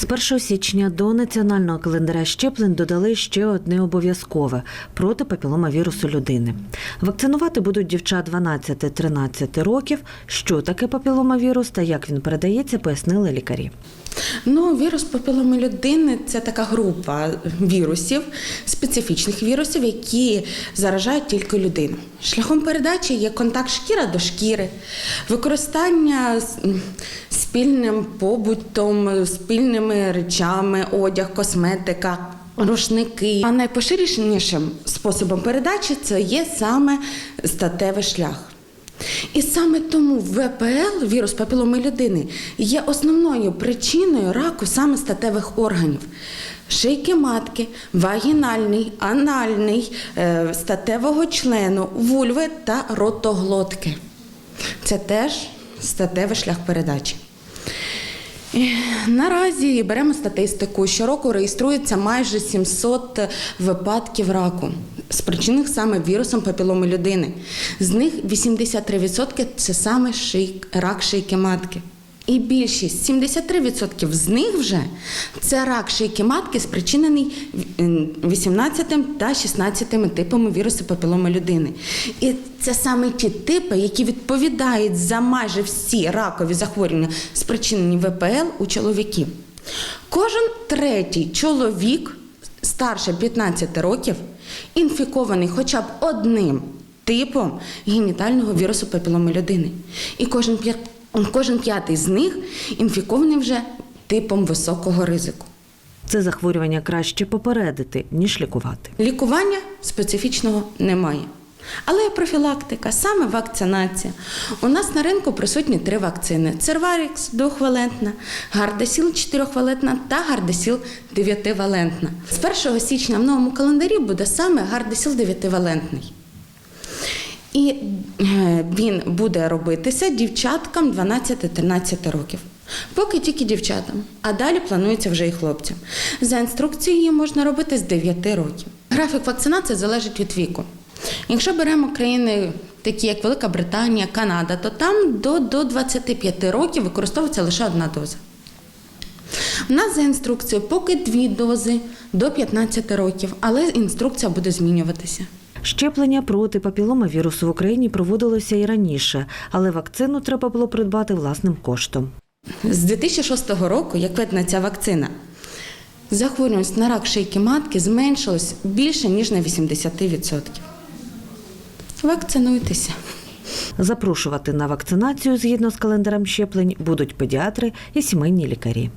З 1 січня до національного календаря щеплень додали ще одне обов'язкове проти папіломавірусу людини. Вакцинувати будуть дівчат 12-13 років. Що таке папіломавірус та як він передається, пояснили лікарі. Ну, вірус папіломи людини це така група вірусів, специфічних вірусів, які заражають тільки людину. Шляхом передачі є контакт шкіра до шкіри, використання з- м, спільним спільними речами, одяг, косметика. Рушники. А найпоширенішим способом передачі це є саме статевий шлях. І саме тому ВПЛ, вірус папіломи людини, є основною причиною раку саме статевих органів. Шийки матки, вагінальний, анальний, е, статевого члену, вульви та ротоглотки. Це теж статевий шлях передачі. Наразі беремо статистику. Щороку реєструється майже 700 випадків раку, спричинених саме вірусом папіломи людини. З них 83% це саме рак шийки матки. І більшість 73% з них вже це рак шийки матки, спричинений е, 18 та 16 типами вірусу папіломи людини. І це саме ті типи, які відповідають за майже всі ракові захворювання, спричинені ВПЛ у чоловіків. Кожен третій чоловік старше 15 років інфікований хоча б одним типом генітального вірусу папіломи людини. І кожен Кожен п'ятий з них інфікований вже типом високого ризику. Це захворювання краще попередити, ніж лікувати. Лікування специфічного немає. Але профілактика, саме вакцинація. У нас на ринку присутні три вакцини: Церварікс двохвалентна, Гардесіл чотирьохвалентна та Гардесіл дев'ятивалентна. З 1 січня в новому календарі буде саме Гардесіл дев'ятивалентний. І е, він буде робитися дівчаткам 12-13 років. Поки тільки дівчатам, а далі планується вже і хлопцям. За інструкцією можна робити з 9 років. Графік вакцинації залежить від віку. Якщо беремо країни, такі як Велика Британія, Канада, то там до, до 25 років використовується лише одна доза. У нас за інструкцією поки дві дози до 15 років, але інструкція буде змінюватися. Щеплення проти папіломавірусу в Україні проводилося і раніше, але вакцину треба було придбати власним коштом. З 2006 року, як видна ця вакцина, захворюваність на рак шийки матки зменшилась більше ніж на 80%. Вакцинуйтеся. Запрошувати на вакцинацію згідно з календарем щеплень будуть педіатри і сімейні лікарі.